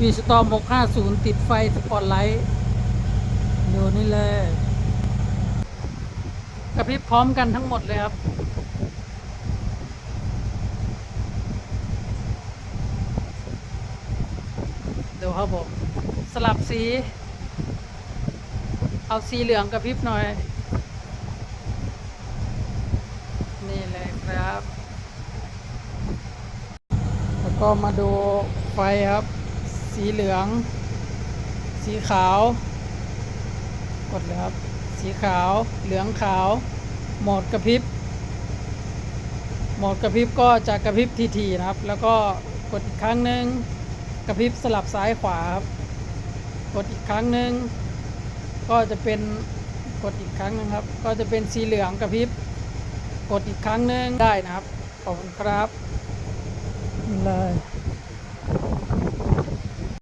วีสตอม650 ติดไฟสปอตไลท์ดูนี่เลยกระพริบพร้อมกันทั้งหมดเลยครับ ดูครับผม สลับสี เอาสีเหลืองกระพริบหน่อย นี่เลยครับ แล้วก็มาดูไฟครับ สีเหลือง สีขาว กดเลยครับ สีขาว เหลืองขาว โหมดกระพริบ โหมดกระพริบก็จะกระพริบทีๆนะครับ แล้วก็กดอีกครั้งหนึ่งกระพริบสลับซ้ายขวาครับ กดอีกครั้งหนึ่งก็จะเป็นกดอีกครั้งนึงครับ ก็จะเป็นสีเหลืองกระพริบ กดอีกครั้งหนึ่งได้นะครับ ขอบคุณครับเลย